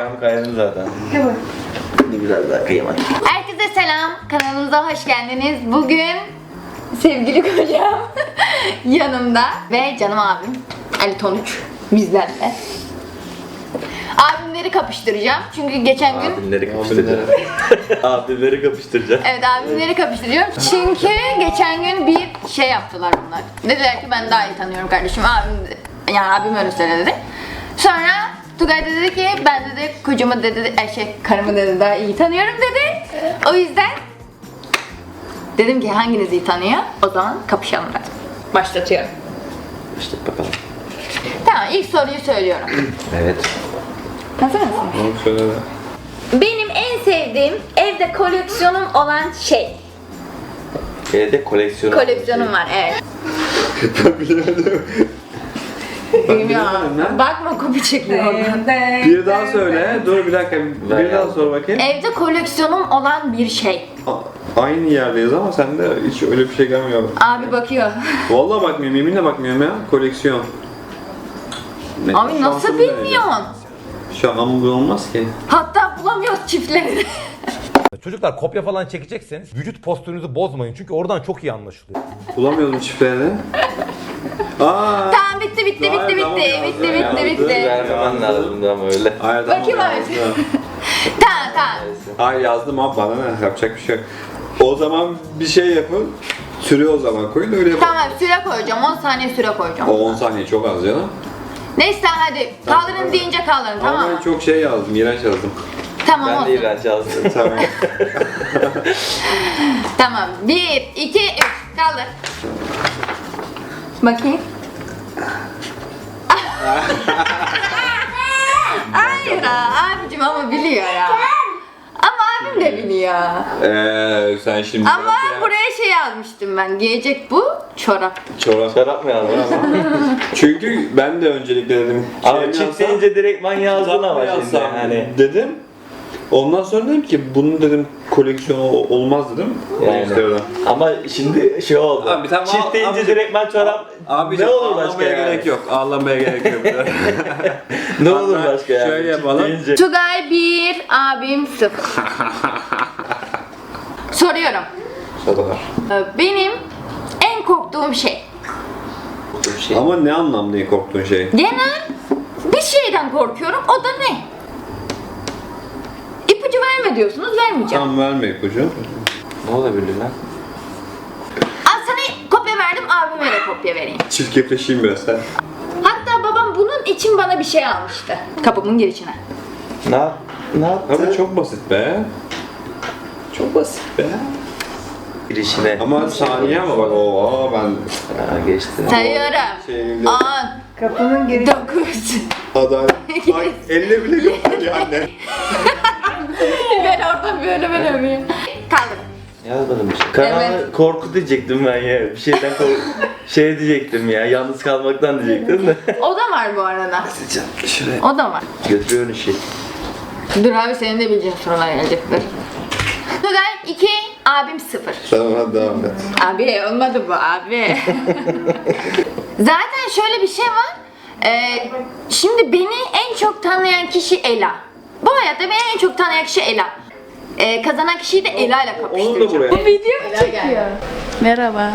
Ben kayarım zaten. Biraz daha kıyamadım. Herkese selam. Kanalımıza hoş geldiniz. Bugün sevgili kocam yanımda ve canım abim Ali Tonuç bizlerle. Abimleri kapıştıracağım. Çünkü geçen gün Abimleri kapıştıracağım. Abimleri kapıştıracağım. Evet abimleri kapıştırıyorum. Çünkü geçen gün bir şey yaptılar bunlar. Dediler ki ben daha iyi tanıyorum kardeşim. Abim yani abim öyle söyledi. Sonra Tugay da dedi ki ben dedi kocamı dedi e, şey karımı dedi daha iyi tanıyorum dedi. O yüzden dedim ki hanginiz iyi tanıyor? O zaman kapışalım ben. Başlatıyorum. İşte bakalım. Tamam ilk soruyu söylüyorum. Evet. Hazır mısın? Söyle. Benim en sevdiğim evde koleksiyonum olan şey. Evde koleksiyonu. Koleksiyonum var evet. bilemedim lan. Bakma kopya çekiyor oradan. Bir daha söyle. Dur bir dakika. Bir daha sor bakayım. Evde koleksiyonum olan bir şey. A- Aynı yerdeyiz ama sende hiç öyle bir şey gelmiyor. Abi bakıyor. Vallahi bakmıyorum, yeminle bakmıyorum ya. Koleksiyon. Ne- Abi nasıl şansım bilmiyorsun? Şu an bu olmaz ki. Hatta bulamıyoruz çiftleri. Çocuklar kopya falan çekecekseniz vücut postürünüzü bozmayın çünkü oradan çok iyi anlaşılıyor. Bulamıyoruz mu çiftlerini? Aa. tamam bitti bitti Hayır, bitti tamam, bitti bitti bitti bitti. Vermemen lazımdı ama öyle. Hayır, Bakayım abi. Tamam tamam. Hayır yazdım ama bana ne yapacak bir şey yok. O zaman bir şey yapın. Süre o zaman koyun öyle yapın. Tamam süre koyacağım 10 saniye süre koyacağım. O 10 saniye çok az canım. Neyse hadi kaldırın deyince kaldırın Ama tamam ben mı? çok şey yazdım, iğrenç yazdım. Tamam Ben de olsun. iğrenç yazdım. Tamam. Tamam 1 2 3 kaldır. Bakayım. Hayır ha, abicim ama biliyor ya. Ama abim de biliyor. Eee sen şimdi Ama buraya şey yazmıştım ben. Giyecek bu çorap. çorap. Şarap mı yazdın? Çünkü ben de öncelikle dedim. Ama şey çift deyince direktman yazdın uzak mı ama şimdi hani. dedim. Ondan sonra dedim ki bunun dedim koleksiyonu olmaz dedim. Yani. Ama şimdi şey oldu. Abi tamam, çift deyince direktman çorap Abi ne olur başka yani? gerek yok. Ağlamaya gerek yok. Ne olur başka yani? şöyle yapalım. deyince. Tugay 1, abim 0. Soruyorum. Sorular. Ee, Benim en korktuğum şey. Bir şey. Ama ne anlamda korktuğun şey? Genel bir şeyden korkuyorum. O da ne? İpucu verme diyorsunuz, vermeyeceğim. Tam verme ipucu. Ne olabilir lan? Al sana kopya verdim, abime de kopya vereyim. Çirkefleşeyim biraz sen. Hatta babam bunun için bana bir şey almıştı. Kapımın girişine. Ne yap? Ne yaptı? Abi çok basit be. Çok basit be. girişine. Ama saniye ama bak o ben Ha, geçti. Sayıyorum. 10, Kapının geri 9, aday. Bak elle bile gösteriyor anne. ben oradan böyle böyle yapayım. Kaldım. Yazmadım bir şey. Karanlık korku diyecektim ben ya. Bir şeyden kork şey diyecektim ya. Yalnız kalmaktan diyecektim de. O da var bu arada. Şuraya. O da var. Götürüyorsun işi. Dur abi senin de bileceğin sorular gelecektir. Tugay 2, abim 0. Tamam hadi devam et. Abi olmadı bu abi. Zaten şöyle bir şey var. Ee, şimdi beni en çok tanıyan kişi Ela. Bu hayatta beni en çok tanıyan kişi Ela. Ee, kazanan kişiyi de Ela ile Onu da kapıştıracağım. buraya Video mu çekiyor? Merhaba.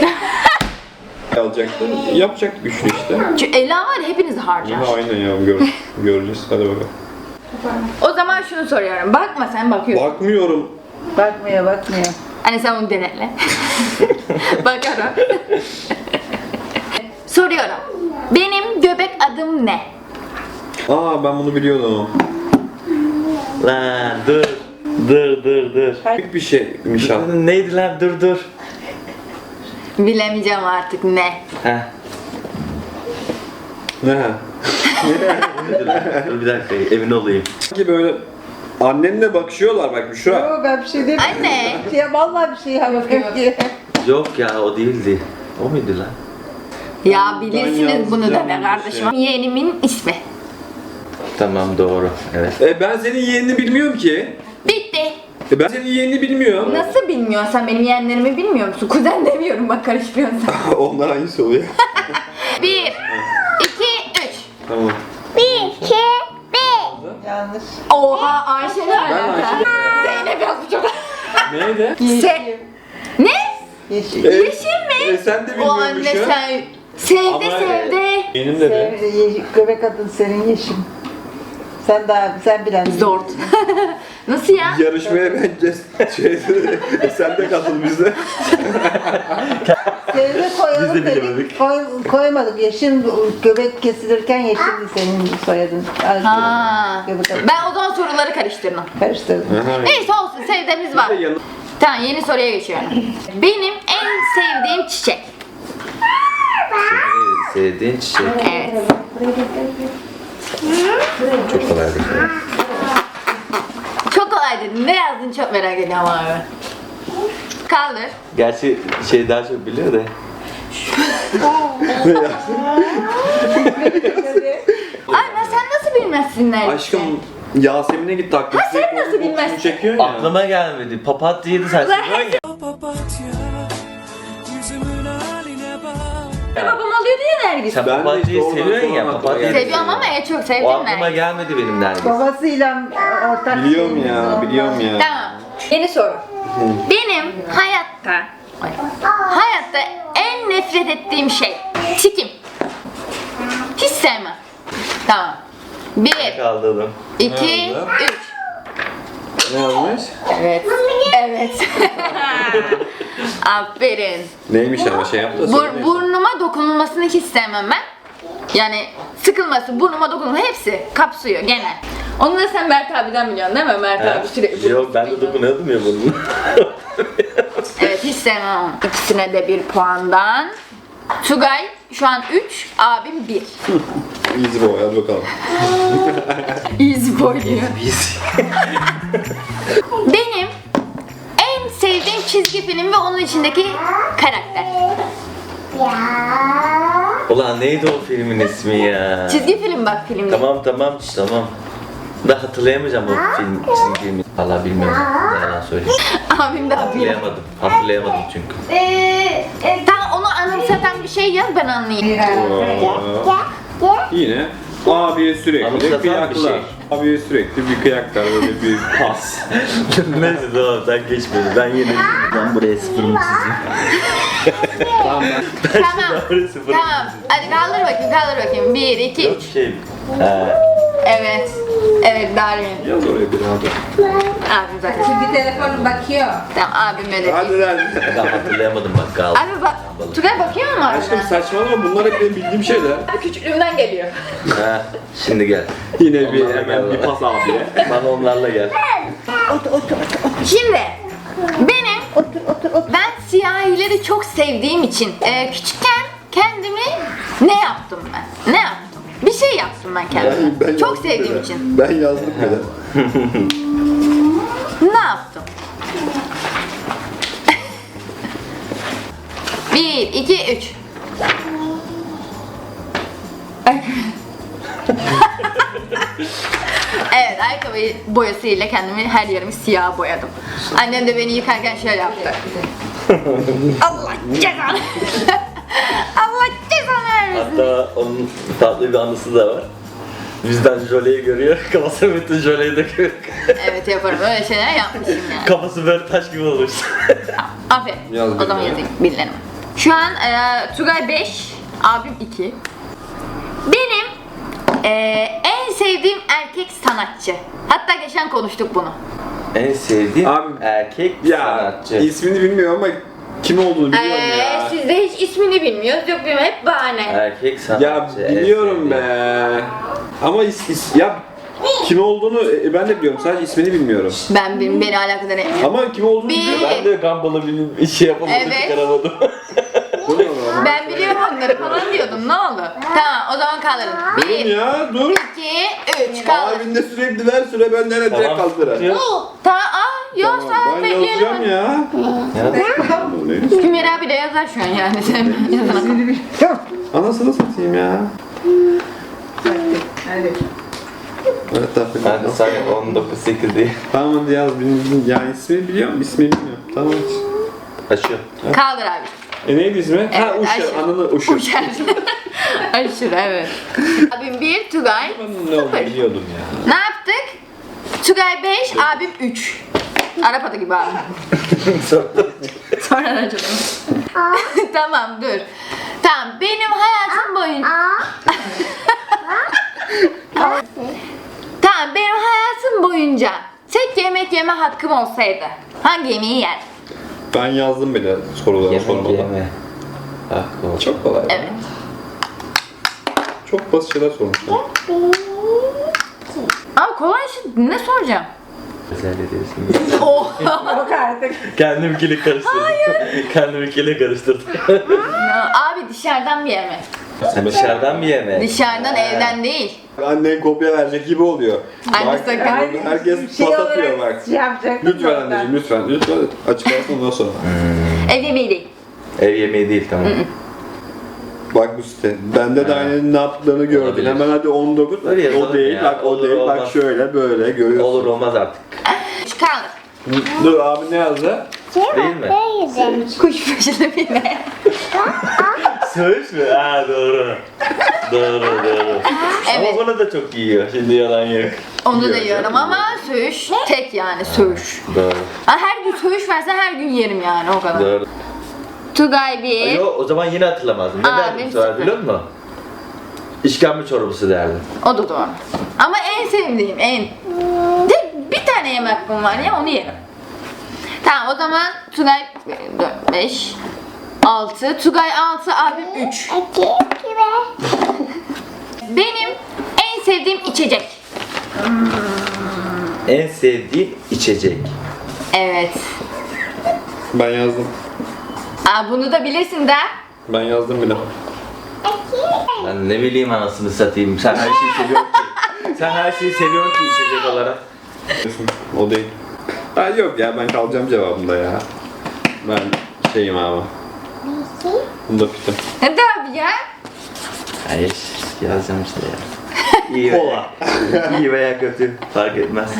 alacaktın. Yapacak güçlü işte. Çünkü Ela var ya hepinizi harcar. Yine aynen ya gör, göreceğiz. Hadi bakalım. O zaman şunu soruyorum. Bakma sen bakıyorsun. Bakmıyorum. Bakmıyor bakmıyor. Hani sen onu denetle. Bakarım. Soruyorum. Benim göbek adım ne? Aa ben bunu biliyordum. Lan dur. Dur dur dur. Büyük bir şeymiş ha. Neydi lan dur dur. Bilemeyeceğim artık ne. Heh. Ne? Dur bir dakika emin olayım. Sanki böyle annenle bakışıyorlar bak Büşra. Yok ben bir şey demiyorum. Anne. Ya vallahi bir şey yapmıyorum ki. Yok ya o değildi. O muydu lan? Ya bilirsiniz bunu yazacağım deme bir kardeşim. şey. Yeğenimin ismi. Tamam doğru. Evet. E ben senin yeğenini bilmiyorum ki. Bitti. E ben senin yeğenini bilmiyorum. Nasıl bilmiyorsun sen benim yeğenlerimi bilmiyor musun? Kuzen demiyorum bak karıştırıyorsun sen. Onlar hangisi oluyor? Bir, iki, üç. tamam. Bir, iki, bir. Yanlış. Oha Ayşe ne Ben alaka? Ayşe Zeynep yazmış çok. Neydi? Se ne? Yeşil. E, Yeşil mi? E, sen de O bilmiyormuşsun. anne sen sevde Ama, e, sevde. Benim de de. Sev- yeşil. Göbek adın senin yeşim. Sen daha sen bilen. Zor. Nasıl ya? Yarışmaya bence şey e, sen de katıl bize. Sevde koyalım Biz de dedik. Koy, koymadık. Yeşim göbek kesilirken yeşildi senin soyadın. Ay, Ha. Göbek. Ben o zaman soruları karıştırdım. Karıştırdım. Neyse olsun sevdemiz var. Yanı- Tamam yeni soruya geçiyorum. Benim en sevdiğim çiçek. Sevdiğin çiçek. Evet. Çok kolay değil. Çok kolay dedin. Ne yazdın çok merak ediyorum abi. Kaldır. Gerçi şey daha çok biliyor da. Anne sen nasıl bilmezsin neredeyse? Aşkım Yasemin'e gitti aklım. Ha, sen nasıl bilmezsin? çekiyor ya. Aklıma gelmedi. Papatyaydı sen Ulan seviyorsun ya. Babam alıyordu ya nergis. Sen Ben de papatyayı işte oradan seviyorsun ya. sonra Papatyayı. Seviyorum ama en çok O sevdiğim aklıma nergis. gelmedi benim dergis. Babasıyla ortak Biliyorum şeyimiz ya, olmaz. biliyorum ya. Tamam. Yeni soru. Benim hayatta Ay. hayatta en nefret ettiğim şey tikim. Hiç sevmem. Tamam. Bir, Kaldırdım. iki, oldu? üç. Ne yazmış? Evet. Evet. Aferin. Neymiş ama şey yaptı. da Bur- burnuma dokunulmasını hiç sevmem ben. Yani sıkılması, burnuma dokunulması hepsi kapsıyor genel. Onu da sen Mert abiden biliyorsun değil mi? Mert abi sürekli. Yok ben de dokunuyordum ya bunu. Evet hiç sevmem onu. İkisine de bir puandan. Tugay şu an 3, abim 1. Easy boy hadi bakalım. Easy boy diyor. Biz. Benim en sevdiğim çizgi film ve onun içindeki karakter. Ulan neydi o filmin ismi ya? Çizgi film bak filmde. Tamam tamam tamam. Da hatırlayamayacağım o film çizgi filmi. Valla bilmiyorum. Ne yalan söyleyeyim. Abim bir. Hatırlayamadım. Hatırlayamadım çünkü. Ee, tamam onu anımsatan bir şey yaz ben anlayayım. Aa, Yine abiye sürekli Anımsatan bir kıyaklar. şey. Abiye sürekli bir kıyaklar böyle bir pas. Neyse tamam sen geçmedin. Ben yine ben buraya sıfırımı çizeyim. tamam ben. tamam. Tamam. Hadi kaldır bakayım, kaldır bakayım. 1, 2, Yok 3. şey. He. Evet. Evet Darwin. Yaz oraya bir abi. Abim zaten. Şimdi telefon bakıyor. Tamam abim öyle. Hadi lan. Ben hatırlayamadım bak kaldı. Abi bak, Tugay bakıyor mu Aşkım arada? saçmalama bunlar hep benim bildiğim şeyler. Abi küçüklüğümden geliyor. Ha, şimdi gel. Yine bir Onlarla hemen bir pas abiye. Bana onlarla gel. Şimdi benim Otur otur otur. ben siyahileri çok sevdiğim için e, küçükken kendimi ne yaptım ben? Ne yaptım? Bir şey yaptım ben kendime. çok yazdım sevdiğim bile. için. Ben yazdım bile. Ne yaptım? Bir, iki, üç. evet, ayakkabı boyasıyla kendimi her yerimi siyah boyadım. Annem de beni yıkarken şöyle yaptı. Allah cezanı. Allah cezanı vermesin. Hatta onun tatlı bir anısı da var. Bizden jöleyi görüyor, kafasına bütün jöleyi döküyor. Evet yaparım, öyle şeyler yapmışım yani. Kafası böyle taş gibi olmuş. Aferin. Yaz o zaman yazayım birilerine. Şu an e, Tugay 5, abim 2. Benim e, en sevdiğim erkek sanatçı. Hatta geçen konuştuk bunu. en sevdiğim Abi, erkek Ya sanatçı. ismini bilmiyorum ama kim olduğunu biliyorum Ee, ya. siz de hiç ismini bilmiyoruz. Yok bilmiyorum hep bahane. Erkek sanatçı. Ya en biliyorum sevdiğim. be. Ama is, is- ya kim olduğunu e, ben de biliyorum sadece ismini bilmiyorum. Ben benim beni alakadar etmiyor. Ama kim olduğunu Bir- biliyorum. Ben de Gumball'ı bilim şey yapamadım, Evet. çıkaramadım. Ben biliyorum onları falan diyordum. Ne oldu? Tamam o zaman kaldırın. Durun 1, ya dur. 2, 3 kaldır. Abinde sürekli ver süre benden direkt Tamam. kaldıra. Tamam aa yok Tamam, ben yazacağım bekleyelim. ya. Ya. Bu ne? Hümeyr abi de yazar şu an yani sen yazana. Anasını satayım ya. Hadi. Evet tabii. Ben de sadece 19 8 değil. Tamam hadi yaz. Benim, benim- yani ismini biliyorum, ismini bilmiyorum. Tamam. Açıyor. Kaldır abi. E neydi ismi? ha Evet, Uşa, Ayşe. ananı Uşa. Uçar. Aşırı evet. Abim bir, Tugay. Ben ne olduğunu biliyordum ya. Ne yaptık? Tugay 5, abim 3. Arap adı gibi abi. Sonra açalım. tamam dur. Tamam benim hayatım boyunca... tamam benim hayatım boyunca tek yemek yeme hakkım olsaydı hangi yemeği yer? Ben yazdım bile soruları Yemek sormadan. yeme. O. Çok kolay. Evet. Çok basit şeyler sormuşlar. Ama kolay şey ne soracağım? Güzel ediyorsun. Oh. Yok artık. Kendimkini karıştırdım. Kendimkini karıştırdım. Abi dışarıdan bir yemek. Sen dışarıdan bir yeme. Dışarıdan evden değil. Annen kopya verecek gibi oluyor. Anne Bak, sakın. Herkes Şey pas atıyor olarak bak. şey yapacaktım Lütfen da anneciğim lütfen. Lütfen açıklarsın ondan sonra. Ev yemeği değil. Ev yemeği değil tamam. Bak bu site. Bende de aynı ne yaptıklarını gördün. Olabilir. Hemen hadi 19. Öyle yazalım o değil. ya. Bak o Olur, değil. Bak olmaz. şöyle böyle görüyorsun. Olur olmaz artık. Kaldır. Dur abi ne yazdı? Değil mi? Kuş başına bine. Söğüş mü? Ha doğru. doğru doğru. Evet. Ama bunu da çok yiyor. Şimdi yalan yok. Onu da yiyorum ama söğüş tek yani söğüş. Doğru. Ha, her gün söğüş versen her gün yerim yani o kadar. Doğru. Tugay bir. Yo, o zaman yine hatırlamazdım. Ne Aa, derdim benim sıfır. biliyor musun? İşkembe çorbası derdim. O da doğru. Ama en sevdiğim en. Tek bir tane yemek hakkım var ya onu yerim. Tamam o zaman Tugay 4, 5, 6, Tugay 6, abim 3. Benim en sevdiğim içecek. En sevdiğim içecek. Evet. Ben yazdım. Aa, bunu da bilirsin de. Ben yazdım bile. Ben ne bileyim anasını satayım. Sen her şeyi seviyorsun ki. Sen her şeyi seviyorsun ki içecek olarak. O değil. Ha, yok ya ben kalacağım cevabımda ya. Ben şeyim abi. Bunda fitim. Hadi abi ya. Hayır yazacağım işte ya. İyi veya, iyi veya kötü fark etmez.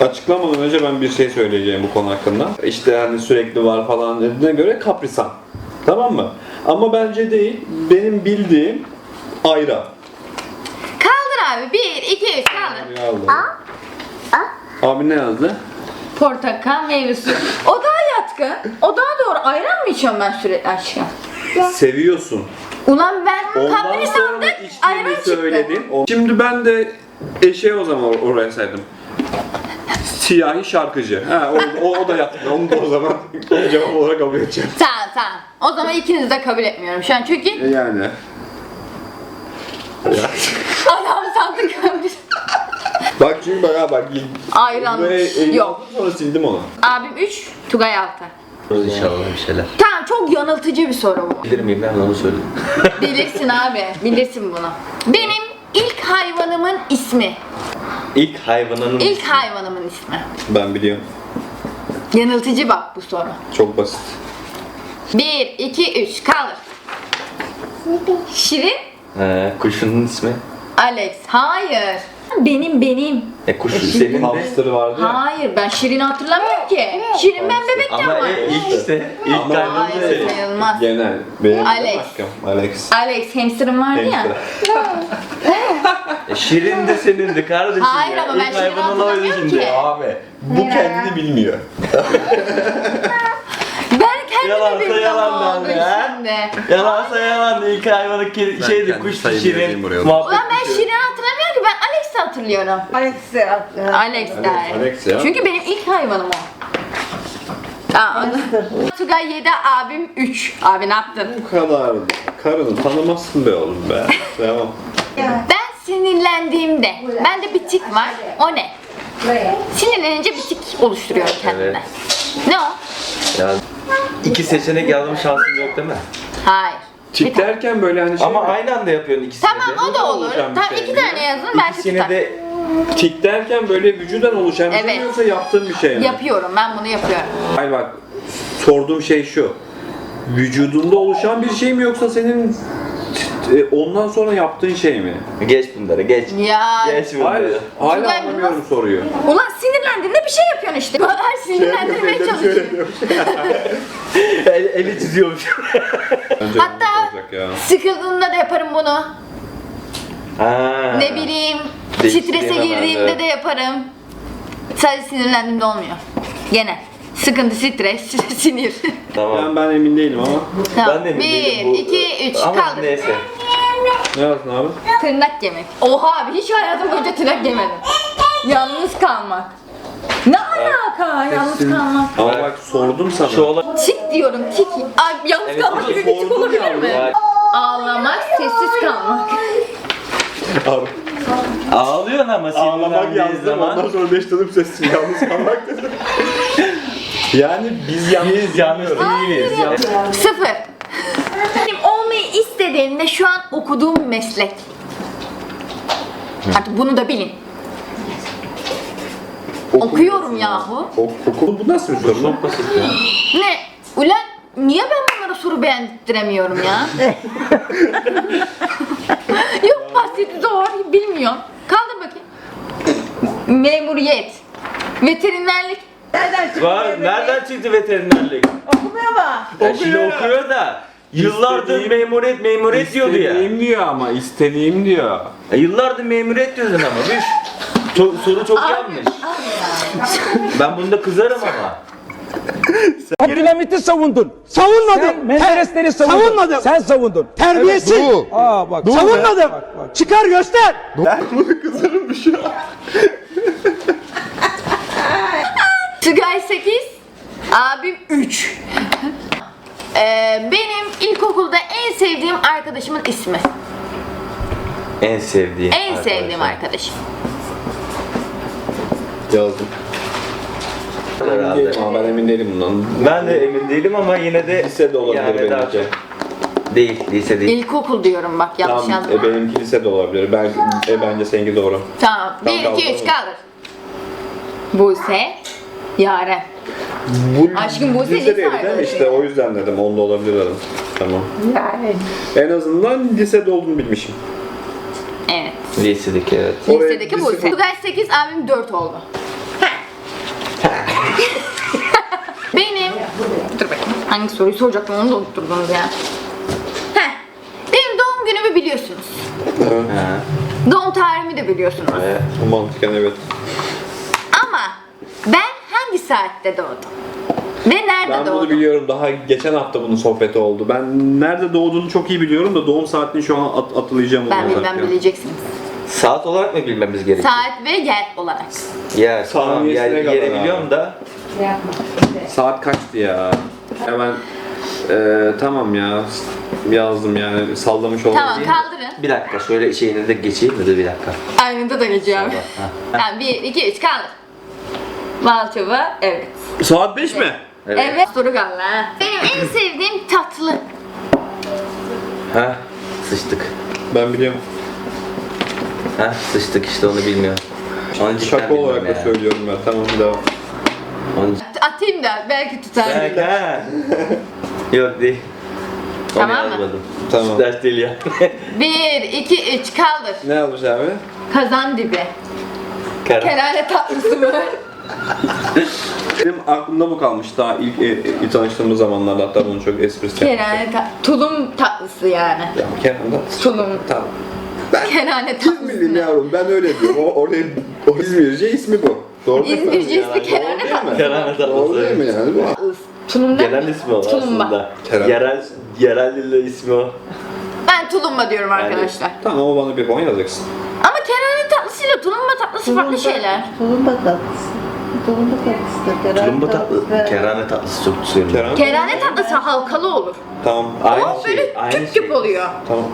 Açıklamadan önce ben bir şey söyleyeceğim bu konu hakkında. İşte hani sürekli var falan dediğine göre kaprisan. Tamam mı? Ama bence değil. Benim bildiğim ayran. Kaldır abi. 1, 2, 3 kaldır. Abi ne yazdı? Portakal meyve suyu. O daha yatkın. O daha doğru. Ayran mı içiyorum ben sürekli aşkım? Seviyorsun. Ulan ben Ondan kapri sonra sandım. içtiğini Ayran çıktı. söyledin. O- Şimdi ben de eşeği o zaman or- oraya saydım. Siyahi şarkıcı. Ha, o, o, o da yaptı. Onu da o zaman cevap olarak kabul edeceğim. Tamam tamam. O zaman ikinizi de kabul etmiyorum şu an çünkü E Yani. adam sandık. Bak çünkü bak ha bak. Ayran Buraya elini yok. aldım, Sonra sildim onu. Abim 3, Tugay 6. İnşallah bir şeyler. Tamam çok yanıltıcı bir soru bu. Bilir miyim ben onu söyleyeyim. Bilirsin abi. Bilirsin bunu. Benim ilk hayvanımın ismi. İlk hayvanın İlk hayvanımın ismi. Ben biliyorum. Yanıltıcı bak bu soru. Çok basit. 1, 2, 3 kaldır. Şirin, He, kuşunun ismi. Alex. Hayır. Benim benim. E kuş senin de. Hamster vardı ya. Hayır ben Şirin'i hatırlamıyorum ki. Şirin ben bebekken Ama var. e, ilk işte. ilk Ama- hayvanın Hayır senin. sayılmaz. Genel. Benim Alex. hakkım. Alex. Alex hamsterım vardı ya. Hamster. E, Şirin de senindi kardeşim Hayır ya. ama ben İlk Şirin'i hayvanın oydu hatırlamıyorum şimdi. ki. Abi bu kendini bilmiyor. Yalansa yalan oldu ben şimdi. Yalansa yalan ilk hayvanın ki- Ben şeydi kuş Şirin. Ulan ben kuşu. Şirin'i hatırlamıyorum ki ben Alex'i hatırlıyorum. Alex'i Alex der. Alex ya. Çünkü benim ilk hayvanım o. Tamam. Tugay 7, abim 3. Abi ne yaptın? Bu kadar. Karını tanımazsın be oğlum be. Devam. Ben sinirlendiğimde, bende bir tik var. O ne? Sinirlenince bir tik oluşturuyorum kendime. Evet. Ne o? Ya, iki seçenek yazma şansım yok değil mi? Hayır. Tip derken böyle hani şey Ama mi? aynı anda yapıyorsun ikisini de. Tamam o da olur. olacağım bir Tamam şey iki mi? tane yazın belki İkisini tutar. de Tik derken böyle vücudan oluşan bir şey mi Evet. yoksa yaptığın bir şey mi? Yapıyorum ben bunu yapıyorum. Hayır bak sorduğum şey şu. Vücudunda oluşan bir şey mi yoksa senin e, ondan sonra yaptığın şey mi? geç bunları geç. Ya Geç bunları. Hayır, hala Tugay, anlamıyorum soruyu. ulan sinirlendiğinde bir şey yapıyorsun işte. Her sinirlendirmeye çalışıyorsun. El, eli çiziyormuş. Bence Hatta- olacak ya. Sıkıldığında da yaparım bunu. ha. Ne bileyim Strese hemen, girdiğimde evet. de yaparım. Sadece sinirlendiğimde olmuyor. Gene. Sıkıntı, stres, sinir. Tamam. Ben, ben emin değilim ama. Tamam. Ben de emin Bir, değilim bu- iki, üç. Ama Kaldır. neyse. Ne yaptın abi? Tırnak yemek. Oha abi hiç hayatım boyunca tırnak yemedim. Yalnız kalmak. Ne alaka yalnız kalmak? Ama bak sordum sana. Şu olan Tik diyorum tik. Ay yalnız Evet, kalmak gibi bir tik sordum olabilir mi? Ya, Ağlamak, sessiz kalmak. Abi, ağlıyorsun ama ağlamak sinirlendiğin yazdım zaman. ondan sonra beş tanım sessiz yalnız kalmak dedim. Yani biz yalnız değiliz. Sıfır. Benim olmayı istediğimde şu an okuduğum meslek. Artık bunu da bilin. Okuyorum yahu. Ok, okul bu nasıl bir soru? Çok basit ya. Ne? Ulan niye ben bunlara soru beğendiremiyorum ya? Yok basit zor bilmiyorum. Kaldır bakayım. Memuriyet. Veterinerlik. Nereden çıktı? Var, nereden çıktı veterinerlik? Okumuyor mu? Ya şimdi okuyor da yıllardır İstediğim- memuriyet memuriyet diyordu ya. İstediğim diyor ama istediğim diyor. Ya Yıllardır memuriyet diyordun ama düş. Çok, soru çok yanlış. ben bunda kızarım ama. Abdülhamit'i savundun. Savunmadın. Menderesleri savundun. Savunmadım. Sen savundun. Terbiyesiz. Evet, doğru. Aa bak. Doğru savunmadım. Çıkar göster. Tugay 8, abim 3. Ee, benim ilkokulda en sevdiğim arkadaşımın ismi. En sevdiğin En sevdiğim arkadaşım. Yazdım. Emin Herhalde. değilim ama ben emin değilim bundan. Ben de emin değilim ama yine de Lise de olabilir yani daha benimki. çok. Değil, lise değil. İlkokul diyorum bak yanlış Tamam, yazma. e, benimki lise de olabilir. Ben, e, bence seninki doğru. Tamam. 1, Tamam, 2, 3 tamam. kaldır. Buse, Yaren. Bu Aşkım, bu lise değil değil mi? arkadaşı. İşte o yüzden dedim. Onda olabilir dedim. Tamam. Yani. En azından lisede olduğunu bilmişim. Evet. Lisedeki evet. Oraya Lisedeki lise- Buse. Tugay 8, abim 4 oldu. Benim... Dur bakayım. Hangi soruyu soracaktım onu da unutturdunuz ya. Heh. Benim doğum günümü biliyorsunuz. Ha. Doğum tarihimi de biliyorsunuz. Evet. Mantıken evet. Ama ben saatte doğdum? Ve nerede Ben bunu doğdum? biliyorum. Daha geçen hafta bunun sohbeti oldu. Ben nerede doğduğunu çok iyi biliyorum da doğum saatini şu an at- atlayacağım. Ben bilmem zaten. bileceksiniz. Saat olarak mı bilmemiz gerekiyor? Saat ve yer olarak. Ya tamam yer, yeri biliyorum da yapma. Saat kaçtı ya? Hemen e, tamam ya yazdım yani sallamış oldum. Tamam kaldırın. bir dakika şöyle şeyini de geçeyim mi de bir dakika. Aynında da geçiyor abi. Ha. Tamam 1, 2, 3 kaldır. Malçova evet. Saat 5 mi? Evet. Soru kaldı ha. Benim en sevdiğim tatlı. Ha sıçtık. Ben biliyorum. Ha sıçtık işte onu bilmiyorum. Onu cidden Şaka olarak da ya. söylüyorum ben. Tamam devam. Onu Atayım da belki tutar. Belki ha. Yok değil. Onu Tamam mı? yazmadım. Tamam. Ders değil ya. 1, 2, 3 kaldır. Ne yazmış abi? Kazan dibi. Karar. Kerane tatlısı mı? Benim aklımda bu kalmış daha ilk e, e, tanıştığımız zamanlarda hatta bunun çok esprisi. Kerane ta- tulum tatlısı yani. Ya Kenan'da. Tulum. Tamam. Kerane tatlısı İzmirliyim mı? yavrum ben öyle diyorum. O, oraya, o İzmirce ismi bu. Doğru değil mi? İzmirci ismi kerane Doğru tatlısı. Kerane Doğru değil mi tatlısı. yani bu? Tulum değil Genel mi? ismi o Tulumba. aslında. Kerane. Yerel, yerel dilde ismi o. Ben tulumba diyorum arkadaşlar. Tamam ama bana bir puan yazacaksın. Ama kerane tatlısıyla tulumba tatlısı farklı şeyler. Tulumba tatlısı. Tulumba tatlısı. Kerane Tulumba tatlı, tatlısı. kerane tatlısı çok söylüyorum. Kerane. Kerane tatlısı halkalı olur. Tamam. Aynı o şey, böyle aynı küp şey. küp oluyor. Tamam.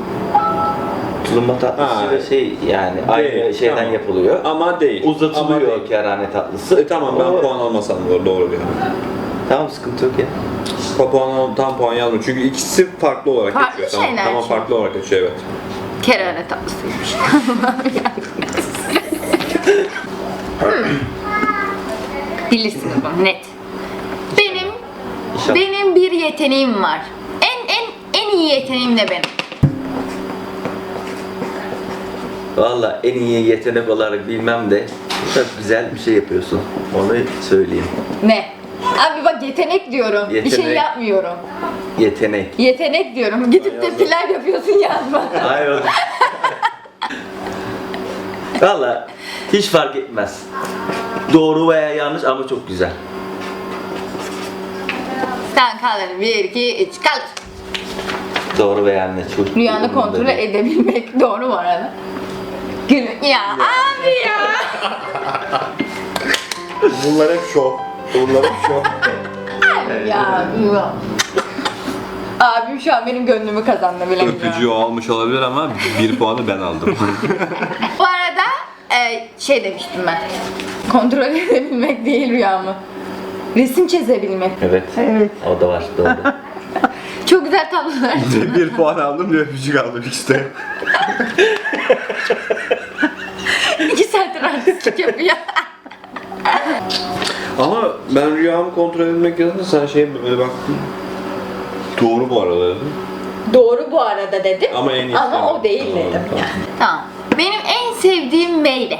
Tulumba tatlısı Ha. da şey yani aynı Değil, şeyden tamam. yapılıyor. Ama değil. Ama Uzatılıyor değil. kerane tatlısı. E, tamam ben O- puan almasam doğru, doğru yani. Tamam sıkıntı yok ya. Puan al, tam puan yazmıyor. Çünkü ikisi farklı olarak Farklı geçiyor. Tamam, şeyler tamam çünkü. farklı olarak geçiyor evet. Kerane tatlısıymış. Bunu net. Benim İnşallah. benim bir yeteneğim var. En en en iyi yeteneğim de benim. Valla en iyi yetenek olarak bilmem de çok güzel bir şey yapıyorsun. Onu söyleyeyim. Ne? Abi bak yetenek diyorum. Bir şey Yetenek. yapmıyorum. Yetenek. Yetenek diyorum. Gidip de pilav yapıyorsun yazma. Hayır Valla hiç fark etmez. Doğru veya yanlış ama çok güzel. Tamam kaldır. 1, 2, 3 kaldır. Doğru veya yanlış. Çok Rüyanı umurumda kontrol değil. edebilmek doğru mu arada? Gülün. Ya, abi ya. Bunlar hep şov. Bunlar hep şov. ya. ya. Abim şu an benim gönlümü kazandı bilemiyorum. Öpücüğü o almış olabilir ama bir puanı ben aldım. Bu arada e, şey demiştim ben. Kontrol edebilmek değil rüyamı. Resim çizebilmek. Evet. Evet. O da var doğru. Çok güzel tablolar. bir puan aldım bir öpücük aldım işte. İki saattir artistlik yapıyor. Ama ben rüyamı kontrol etmek yazınca sen şey böyle baktın. Doğru bu arada dedim. Doğru bu arada dedim. Ama en iyisi. Ama o değil dedim tamam. yani. Tamam. Benim en sevdiğim meyve.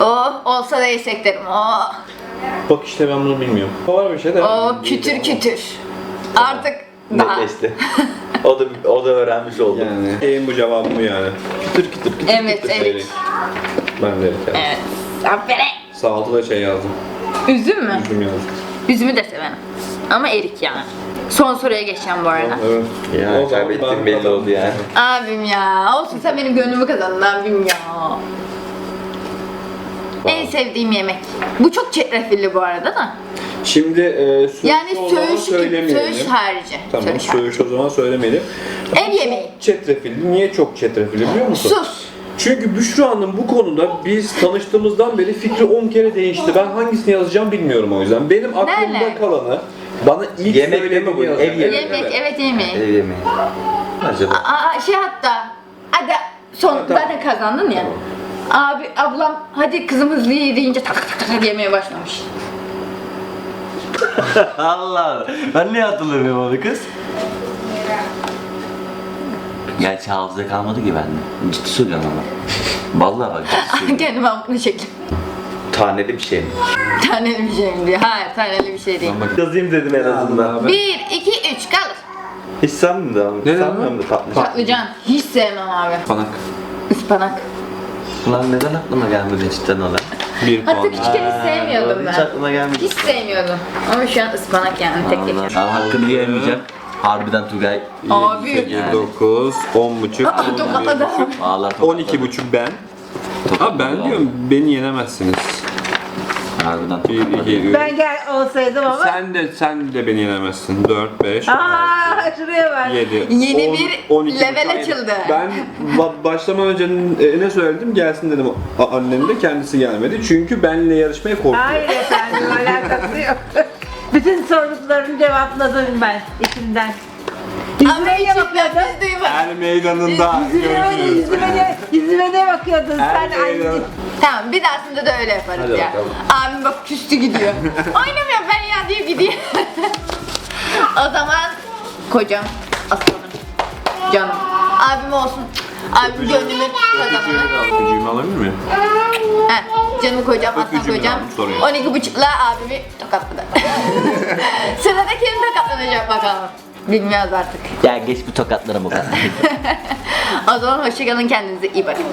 Oh olsa da yesek derim. Oh, Bak işte ben bunu bilmiyorum. Var bir şey de. oh kütür kütür. Artık daha. Netleşti. o da o da öğrenmiş oldu. Yani şeyin bu cevabı bu yani. Kütür kütür kütür. Evet evet. Erik. Ben de yazdım. Evet. Aferin. Sağ altta da şey yazdım. Üzüm mü? Üzüm yazdım. Üzümü de severim. Ama erik yani. Son soruya geçeceğim bu arada. Evet. Ya O zaman kaybettim ben belli kazandım. oldu yani. Abim ya. Olsun sen benim gönlümü kazandın abim ya. En sevdiğim yemek. Bu çok çetrefilli bu arada da. Şimdi e, söğüş Yani o zaman söğüş, söylemeyelim. söğüş harici. Tamam Söğüş harici. söğüş o zaman söylemeyelim. Ev yemeği. Çetrefilli. Niye çok çetrefilli biliyor musun? Sus. Çünkü Büşra'nın bu konuda biz tanıştığımızdan beri fikri 10 kere değişti. Ben hangisini yazacağım bilmiyorum o yüzden. Benim aklımda Nerede? kalanı bana ilk Yemek mi söylediğini bu? Ev yemeği. Yemek, evet, yemeği. Ev yemeği. Acaba? Aa, şey hatta. Hadi son Ha, tamam. zaten kazandın ya. Abi ablam hadi kızım hızlı ye deyince tak tak tak tak yemeye başlamış. Allah. Ben niye hatırlamıyorum onu kız? Gerçi hafıza kalmadı ki bende. Ciddi söylüyorum ama. Vallahi bak ciddi söylüyorum. Kendime aklını çektim. Taneli bir şey mi? Taneli bir şey mi diyor. Hayır taneli bir şey değil. Yazayım dedim en azından. Bir, iki, üç kalır. Hiç sanmıyorum da. Ne Sanmıyorum da patlıcan. Patlıcan. Hiç sevmem abi. Panak. Ispanak. Ulan neden aklıma gelmedi cidden olan? Bir Hatta puan. küçükken hiç sevmiyordum Hiç ben. aklıma gelmedi. Hiç sevmiyordum. Ama şu an ıspanak yani tek Allah. geçer. Ben hakkını yemeyeceğim. Harbiden Tugay. Abi. 8, 9, 10 buçuk, Aa, tokat adam. Ağlar 12 buçuk ben. Abi ben diyorum beni yenemezsiniz. Harbiden 1, 2, 3. Ben gel olsaydım ama. Sen de sen de beni yenemezsin. 4, 5, Aa şuraya bak. 7, Yeni bir level açıldı. Ben ba- başlamadan önce e, ne söyledim gelsin dedim A- annem de kendisi gelmedi. Çünkü benimle yarışmaya korkuyor. Hayır efendim alakası yok. Bütün sorunlarını cevapladım ben içimden. Ama hiç duymadım. Er meydanında Yüzüme, görüşürüz. yüzüme, ne, yüzüme ne bakıyordun sen Er anne? Tamam bir dahasında da öyle yaparız Hadi ya. bakalım. Abim bak küstü gidiyor. Oynamıyorum ben ya diye gidiyor. o zaman kocam aslanım. Canım. Abim olsun. Abim gönlümün kazananı. Öpücüğümü alabilir miyim? Heh, canım kocam, aslan Öpücüğümü kocam. aldım, sorun yok. 12 buçukla abimi tokatladı. Sırada kim tokatlanacak bakalım. Bilmiyoruz artık. Ya geç bu tokatlara bu kadar. O zaman hoşçakalın kendinize iyi bakın.